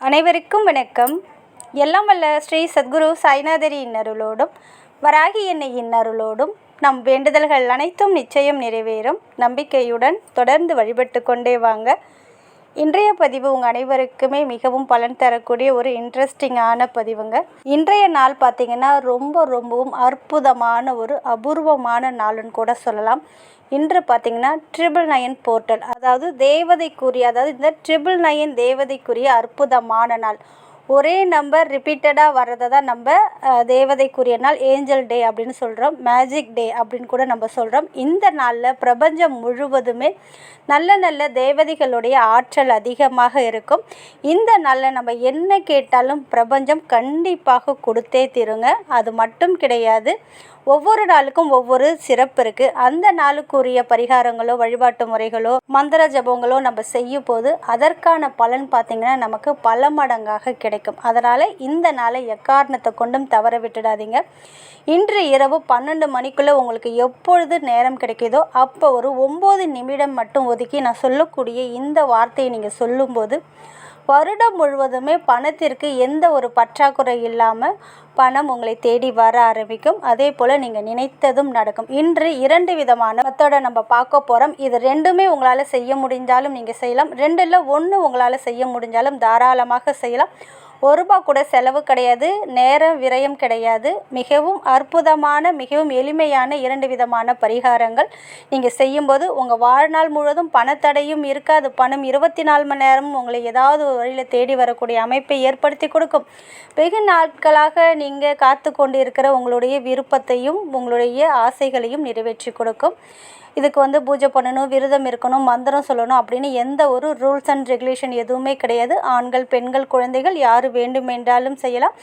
அனைவருக்கும் வணக்கம். எல்லாம் வல்ல ஸ்ரீ சத்குரு சாய்நாதரி இன்னருளோடும் வராகி என்னை இன்னருளோடும் நம் வேண்டுதல்கள் அனைத்தும் நிச்சயம் நிறைவேறும். நம்பிக்கையுடன் தொடர்ந்து வழிபட்டு கொண்டே வாங்க. இன்றைய பதிவு உங்கள் அனைவருக்குமே மிகவும் பலன் தரக்கூடிய ஒரு இன்ட்ரெஸ்டிங்கான பதிவுங்க. இன்றைய நாள் பார்த்திங்கன்னா ரொம்ப ரொம்பவும் அற்புதமான ஒரு அபூர்வமான நாளுன்னு கூட சொல்லலாம். இன்று பார்த்திங்கன்னா ட்ரிபிள் நயன் போர்ட்டல் அதாவது தேவதைக்குரிய அதாவது இந்த ட்ரிபிள் நயன் தேவதைக்குரிய அற்புதமான நாள். ஒரே நம்பர் ரிப்பீட்டடாக வர்றதை தான் நம்ம தேவதைக்குரிய நாள் ஏஞ்சல் டே அப்படின்னு சொல்கிறோம் மேஜிக் டே அப்படின்னு கூட நம்ம சொல்கிறோம் இந்த நாளில் பிரபஞ்சம் முழுவதுமே நல்ல நல்ல தேவதைகளுடைய ஆற்றல் அதிகமாக இருக்கும். இந்த நாளில் நம்ம என்ன கேட்டாலும் பிரபஞ்சம் கண்டிப்பாக கொடுத்தே தீருங்க. அது மட்டும் கிடையாது. ஒவ்வொரு நாளுக்கும் ஒவ்வொரு சிறப்பு இருக்குது அந்த நாளுக்குரிய பரிகாரங்களோ வழிபாட்டு முறைகளோ மந்திர ஜபங்களோ நம்ம செய்யும் போது அதற்கான பலன் பார்த்திங்கன்னா நமக்கு பல மடங்காக கிடைக்கும். அதனால் இந்த நாளை எக்காரணத்தை கொண்டும் தவற விட்டுடாதீங்க. இன்று இரவு பன்னெண்டு மணிக்குள்ளே உங்களுக்கு எப்பொழுது நேரம் கிடைக்குதோ அப்போ ஒரு ஒம்பது நிமிடம் மட்டும் ஒதுக்கி நான் சொல்லக்கூடிய இந்த வார்த்தையை நீங்கள் சொல்லும்போது வருடம் முழுவதுமே பணத்திற்கு எந்த ஒரு பற்றாக்குறை இல்லாமல் பணம் உங்களை தேடி வர ஆரம்பிக்கும். அதே போல் நீங்கள் நினைத்ததும் நடக்கும். இன்று இரண்டு விதமான மெத்தடை நம்ம பார்க்க போகிறோம் இது ரெண்டுமே உங்களால் செய்ய முடிஞ்சாலும் நீங்கள் செய்யலாம். ரெண்டில் ஒன்று உங்களால் செய்ய முடிஞ்சாலும் தாராளமாக செய்யலாம். ஒரு ரூபா கூட செலவு கிடையாது நேரம் விரயம் கிடையாது. மிகவும் அற்புதமான மிகவும் எளிமையான இரண்டு விதமான பரிகாரங்கள். நீங்கள் செய்யும்போது உங்கள் வாழ்நாள் முழுவதும் பணத்தடையும் இருக்காது. பணம் இருபத்தி நாலு மணி நேரமும் உங்களை ஏதாவது வழியில் தேடி வரக்கூடிய அமைப்பை ஏற்படுத்தி கொடுக்கும். வெகு நாட்களாக நீங்கள் காத்து கொண்டு இருக்கிற உங்களுடைய விருப்பத்தையும் உங்களுடைய ஆசைகளையும் நிறைவேற்றி கொடுக்கும். இதுக்கு வந்து பூஜை பண்ணணும் விரதம் இருக்கணும் மந்திரம் சொல்லணும் அப்படின்னு எந்த ஒரு ரூல்ஸ் அண்ட் ரெகுலேஷன் எதுவுமே கிடையாது. ஆண்கள் பெண்கள் குழந்தைகள் யார் வேண்டுமென்றாலும் செய்யலாம்.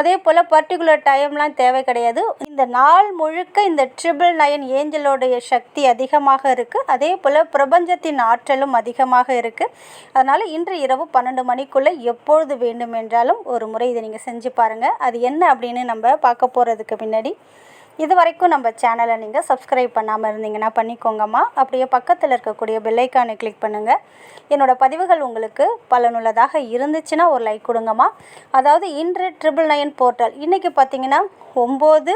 அதே போல் பர்டிகுலர் டைம்லாம் தேவை கிடையாது. இந்த நாள் முழுக்க இந்த ட்ரிபிள் நயன் ஏஞ்சலோடைய சக்தி அதிகமாக இருக்குது அதே போல் பிரபஞ்சத்தின் ஆற்றலும் அதிகமாக இருக்குது அதனால் இன்று இரவு பன்னெண்டு மணிக்குள்ளே எப்பொழுது வேண்டுமென்றாலும் ஒரு முறை இதை நீங்கள் செஞ்சு பாருங்கள் அது என்ன அப்படின்னு நம்ம பார்க்க போகிறதுக்கு முன்னாடி இது வரைக்கும் நம்ம சேனலை நீங்கள் சப்ஸ்கிரைப் பண்ணாமல் இருந்தீங்கன்னா பண்ணிக்கோங்கம்மா. அப்படியே பக்கத்தில் இருக்கக்கூடிய பெல்லைக்கானை கிளிக் பண்ணுங்கள் என்னோடய பதிவுகள் உங்களுக்கு பலனுள்ளதாக இருந்துச்சுன்னா ஒரு லைக் கொடுங்கம்மா. அதாவது இன்று ட்ரிபிள் நைன் போர்ட்டல் இன்றைக்கி பார்த்தீங்கன்னா ஒம்பது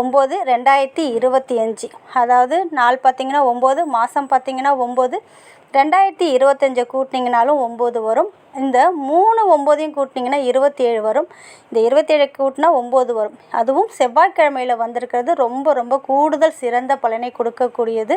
ஒம்பது ரெண்டாயிரத்தி இருபத்தி அஞ்சு. அதாவது நாள் பார்த்தீங்கன்னா ஒம்பது மாதம் பார்த்தீங்கன்னா ஒம்பது. ரெண்டாயிரத்தி இருபத்தஞ்சை கூட்டினீங்கனாலும் ஒம்பது வரும். இந்த மூணு ஒம்போதையும் கூட்டினீங்கன்னா இருபத்தேழு வரும். இந்த இருபத்தேழு கூட்டினா ஒம்பது வரும். அதுவும் செவ்வாய்க்கிழமையில் வந்திருக்கிறது ரொம்ப ரொம்ப கூடுதல் சிறந்த பலனை கொடுக்கக்கூடியது.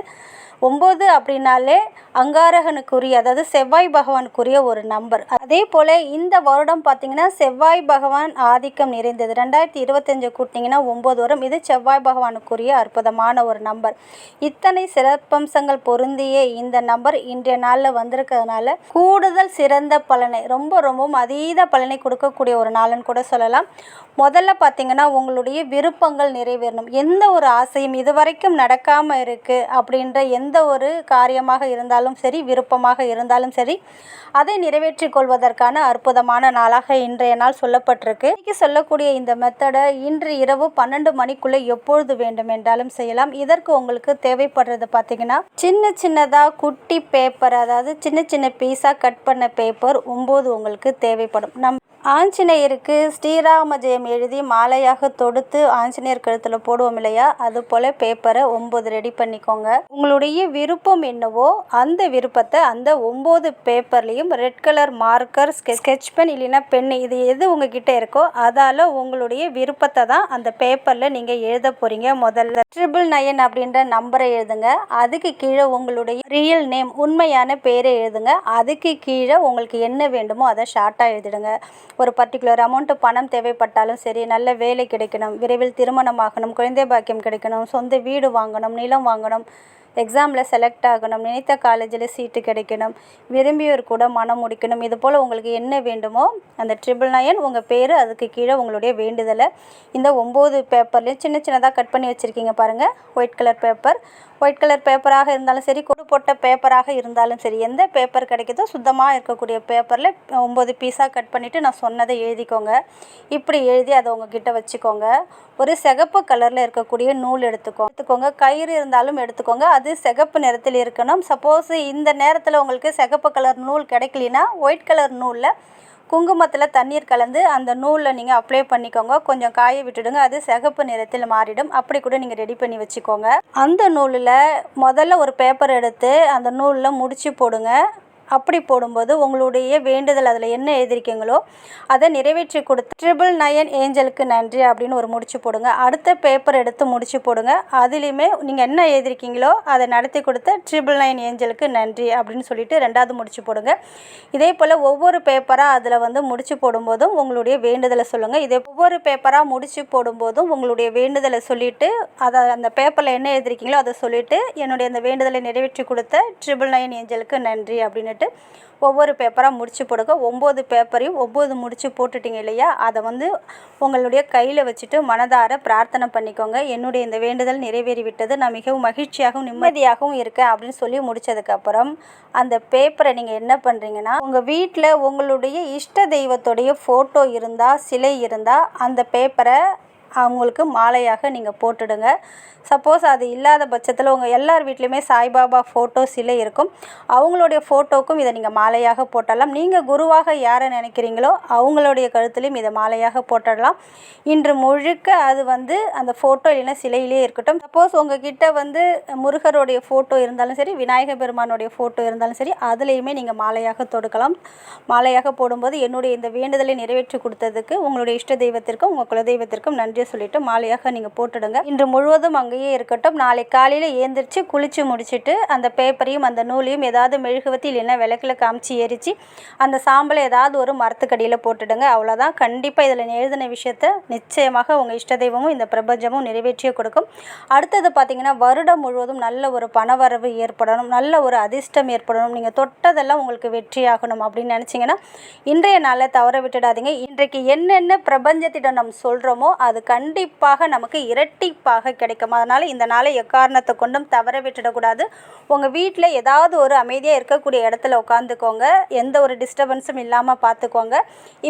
ஒம்பது அப்படின்னாலே அங்காரகனுக்குரிய அதாவது செவ்வாய் பகவானுக்குரிய ஒரு நம்பர். அதே போல் இந்த வருடம் பார்த்திங்கன்னா செவ்வாய் பகவான் ஆதிக்கம் நிறைந்தது. ரெண்டாயிரத்தி இருபத்தஞ்சு கூட்டினீங்கன்னா ஒம்பது வரும். இது செவ்வாய் பகவானுக்குரிய அற்புதமான ஒரு நம்பர். இத்தனை சிறப்பம்சங்கள் பொருந்திய இந்த நம்பர் இன்றைய நாளில் வந்திருக்கிறதுனால கூடுதல் சிறந்த பல ரொம்ப ரொம்பவும் அதீத பலனை கொடுக்கக்கூடிய ஒரு நாள்னு கூட சொல்லலாம். முதல்ல பார்த்திங்கன்னா உங்களுடைய விருப்பங்கள் நிறைவேறணும். எந்த ஒரு ஆசையும் இதுவரைக்கும் நடக்காமல் இருக்குது அப்படின்ற எந்த ஒரு காரியமாக இருந்தாலும் சரி விருப்பமாக இருந்தாலும் சரி அதை நிறைவேற்றி கொள்வதற்கான அற்புதமான நாளாக இன்றைய நாள் சொல்லப்பட்டிருக்கு. இன்றைக்கி சொல்லக்கூடிய இந்த மெத்தடை இன்று இரவு பன்னெண்டு மணிக்குள்ளே எப்பொழுது வேண்டும் என்றாலும் செய்யலாம். இதற்கு உங்களுக்கு தேவைப்படுறது பார்த்தீங்கன்னா சின்ன சின்னதாக குட்டி பேப்பர் அதாவது சின்ன சின்ன பீஸாக கட் பண்ண பேப்பர் ஒம்பது உங்களுக்கு தேவைப்படும். நம் ஆஞ்சநேயருக்கு ஸ்ரீராம ஜெயம் எழுதி மாலையாக தொடுத்து ஆஞ்சநேயர் கழுத்தில் போடுவோம் இல்லையா? அது போல் பேப்பரை ஒம்பது ரெடி பண்ணிக்கோங்க. உங்களுடைய விருப்பம் என்னவோ அந்த விருப்பத்தை அந்த ஒம்பது பேப்பர்லேயும் red colour marker sketch pen இல்லைன்னா பென் இது எது உங்ககிட்ட இருக்கோ அதால் உங்களுடைய விருப்பத்தை தான் அந்த பேப்பரில் நீங்கள் எழுத போகிறீங்க முதல்ல ட்ரிபிள் நயன் அப்படின்ற நம்பரை எழுதுங்க. அதுக்கு கீழே உங்களுடைய ரியல் நேம் உண்மையான பேரை எழுதுங்க. அதுக்கு கீழே உங்களுக்கு என்ன வேண்டுமோ அதை ஷார்ட்டாக எழுதிடுங்க. ஒரு பர்டிகுலர் அமௌண்ட்டு பணம் தேவைப்பட்டாலும் சரி நல்ல வேலை கிடைக்கணும் விரைவில் திருமணம் ஆகணும் குழந்தை பாக்கியம் கிடைக்கணும் சொந்த வீடு வாங்கணும் நிலம் வாங்கணும் எக்ஸாமில் செலக்ட் ஆகணும் நினைத்த காலேஜில் சீட்டு கிடைக்கணும் விரும்பியோர் கூட மனம் முடிக்கணும். இது போல் உங்களுக்கு என்ன வேண்டுமோ அந்த ட்ரிபிள் நயன் உங்கள் பேர் அதுக்கு கீழே உங்களுடைய வேண்டுதலை இந்த ஒம்பது பேப்பர்லேயும் சின்ன சின்னதாக கட் பண்ணி வச்சுருக்கீங்க பாருங்கள் white colour paper white colour பேப்பராக இருந்தாலும் சரி கொடு போட்ட பேப்பராக இருந்தாலும் சரி எந்த பேப்பர் கிடைக்குதோ சுத்தமாக இருக்கக்கூடிய பேப்பரில் ஒம்பது பீஸாக கட் பண்ணிவிட்டு நான் சொன்னதை எழுதிக்கோங்க. இப்படி எழுதி அதை உங்ககிட்ட வச்சுக்கோங்க. ஒரு சிகப்பு கலரில் இருக்கக்கூடிய நூல் எடுத்துக்கோ எடுத்துக்கோங்க. கயிறு இருந்தாலும் எடுத்துக்கோங்க. அது அது சிகப்பு நிறத்தில் இருக்கணும். சப்போஸ் இந்த நேரத்தில் உங்களுக்கு சிகப்பு கலர் நூல் கிடைக்கலனா ஒயிட் கலர் நூலில் குங்குமத்தில் தண்ணீர் கலந்து அந்த நூலில் நீங்கள் அப்ளை பண்ணிக்கோங்க. கொஞ்சம் காய விட்டுடுங்க. அது சிகப்பு நிறத்தில் மாறிடும். அப்படி கூட நீங்கள் ரெடி பண்ணி வச்சுக்கோங்க. அந்த நூலில் முதல்ல ஒரு பேப்பர் எடுத்து அந்த நூலில் முடிச்சு போடுங்க. அப்படி போடும்போது உங்களுடைய வேண்டுதல் அதில் என்ன எழுதிருக்கீங்களோ அதை நிறைவேற்றி கொடுத்து ட்ரிபிள் நயன் ஏஞ்சலுக்கு நன்றி அப்படின்னு ஒரு முடிச்சு போடுங்க. அடுத்த பேப்பர் எடுத்து முடிச்சு போடுங்க. அதுலேயுமே நீங்கள் என்ன எழுதிருக்கீங்களோ அதை நடத்தி கொடுத்த ட்ரிபிள் நயன் ஏஞ்சலுக்கு நன்றி அப்படின்னு சொல்லிட்டு ரெண்டாவது முடிச்சு போடுங்க. இதே போல் ஒவ்வொரு பேப்பராக அதில் வந்து முடிச்சு போடும்போதும் உங்களுடைய வேண்டுதலை சொல்லுங்கள் இதே ஒவ்வொரு பேப்பராக முடிச்சு போடும்போதும் உங்களுடைய வேண்டுதலை சொல்லிவிட்டு அதை அந்த பேப்பரில் என்ன எழுதிருக்கீங்களோ அதை சொல்லிவிட்டு என்னுடைய அந்த வேண்டுதலை நிறைவேற்றி கொடுத்த ட்ரிபிள் நைன் ஏஞ்சலுக்கு நன்றி அப்படின்னு அப்படின்னுட்டு ஒவ்வொரு பேப்பராக முடித்து போடுங்க. ஒம்பது பேப்பரையும் ஒம்பது முடித்து போட்டுட்டீங்க இல்லையா? அதை வந்து உங்களுடைய கையில் வச்சுட்டு மனதார பிரார்த்தனை பண்ணிக்கோங்க. என்னுடைய இந்த வேண்டுதல் நிறைவேறி விட்டது நான் மிகவும் மகிழ்ச்சியாகவும் நிம்மதியாகவும் இருக்கேன் அப்படின்னு சொல்லி முடிச்சதுக்கப்புறம் அந்த பேப்பரை நீங்கள் என்ன பண்ணுறீங்கன்னா உங்கள் வீட்டில் உங்களுடைய இஷ்ட தெய்வத்துடைய ஃபோட்டோ இருந்தால் சிலை இருந்தால் அந்த பேப்பரை அவங்களுக்கு மாலையாக நீங்கள் போட்டுடுங்க. சப்போஸ் அது இல்லாத பட்சத்தில் உங்கள் எல்லார் வீட்லேயுமே சாய்பாபா ஃபோட்டோ சிலை இருக்கும். அவங்களுடைய ஃபோட்டோக்கும் இதை நீங்கள் மாலையாக போட்டலாம். நீங்கள் குருவாக யாரை நினைக்கிறீங்களோ அவங்களுடைய கழுத்துலையும் இதை மாலையாக போட்டுடலாம் இன்று முழுக்க அது வந்து அந்த ஃபோட்டோ இல்லைன்னா சிலையிலே இருக்கட்டும். சப்போஸ் உங்ககிட்ட வந்து முருகருடைய ஃபோட்டோ இருந்தாலும் சரி விநாயகர் பெருமானுடைய ஃபோட்டோ இருந்தாலும் சரி அதுலேயுமே நீங்கள் மாலையாக தொடுக்கலாம். மாலையாக போடும்போது என்னுடைய இந்த வேண்டுதலை நிறைவேற்றி கொடுத்ததுக்கு உங்களுடைய இஷ்ட தெய்வத்திற்கும் உங்கள் குலதெய்வத்திற்கும் நன்றி சொல்லிட்டு மாலையாக நீங்கள் போட்டுடுங்க. இன்று முழுவதும் அங்கேயே இருக்கட்டும். நாளை காலையில் ஏந்திரிச்சு குளித்து முடிச்சுட்டு அந்த பேப்பரையும் அந்த நூலையும் ஏதாவது மெழுகுவத்தி இல்லைன்னா விளக்கில் காமிச்சு எரித்து அந்த சாம்பலை ஏதாவது ஒரு மரத்துக்கடியில் போட்டுடுங்க. அவ்வளோதான் கண்டிப்பாக இதில் எழுதின விஷயத்த நிச்சயமாக உங்கள் இஷ்ட தெய்வமும் இந்த பிரபஞ்சமும் நிறைவேற்றியே கொடுக்கும். அடுத்தது பார்த்திங்கன்னா வருடம் முழுவதும் நல்ல ஒரு பணவரவு ஏற்படணும். நல்ல ஒரு அதிர்ஷ்டம் ஏற்படணும். நீங்கள் தொட்டதெல்லாம் உங்களுக்கு வெற்றியாகணும் அப்படின்னு நினச்சிங்கன்னா இன்றைய நாளை தவற விட்டுடாதீங்க. இன்றைக்கு என்னென்ன பிரபஞ்சத்திடம் நம்ம சொல்கிறோமோ அது கண்டிப்பாக நமக்கு இரட்டிப்பாக கிடைக்கும். அதனால் இந்த நாளை எக்காரணத்தை கொண்டும் தவற விட்டுடக்கூடாது. உங்கள் வீட்டில் ஏதாவது ஒரு அமைதியாக இருக்கக்கூடிய இடத்துல உட்காந்துக்கோங்க எந்த ஒரு டிஸ்டர்பன்ஸும் இல்லாமல் பார்த்துக்கோங்க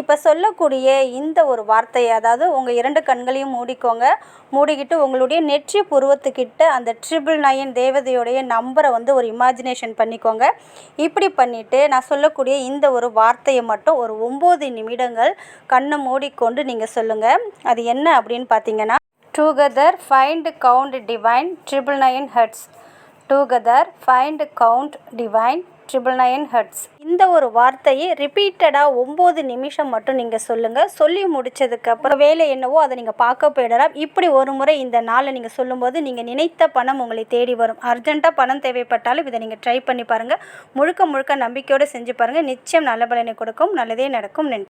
இப்போ சொல்லக்கூடிய இந்த ஒரு வார்த்தையை அதாவது உங்கள் இரண்டு கண்களையும் மூடிக்கோங்க. மூடிக்கிட்டு உங்களுடைய நெற்றி புருவத்துக்கிட்ட அந்த ட்ரிபிள் நயன் தேவதையுடைய நம்பரை வந்து ஒரு இமேஜினேஷன் பண்ணிக்கோங்க. இப்படி பண்ணிவிட்டு நான் சொல்லக்கூடிய இந்த ஒரு வார்த்தையை மட்டும் ஒரு ஒம்பது நிமிடங்கள் கண்ணை மூடிக்கொண்டு நீங்கள் சொல்லுங்கள் அது என்ன அப்படின்னு பார்த்தீங்கன்னா together find count divine triple nine heads together find count divine triple nine heads இந்த ஒரு வார்த்தையை ரிப்பீட்டடாக ஒம்பது நிமிஷம் மட்டும் நீங்கள் சொல்லுங்கள் சொல்லி முடிச்சதுக்கப்புறம் வேலை என்னவோ அதை நீங்கள் பார்க்க போயிடலாம். இப்படி ஒரு முறை இந்த நாளை நீங்கள் சொல்லும்போது நீங்கள் நினைத்த பணம் உங்களை தேடி வரும். அர்ஜென்ட்டாக பணம் தேவைப்பட்டாலும் இதை நீங்கள் ட்ரை பண்ணி பாருங்கள் முழுக்க முழுக்க நம்பிக்கையோடு செஞ்சு பாருங்கள் நிச்சயம் நல்ல பலனை கொடுக்கும். நல்லதே நடக்கும். நன்றி.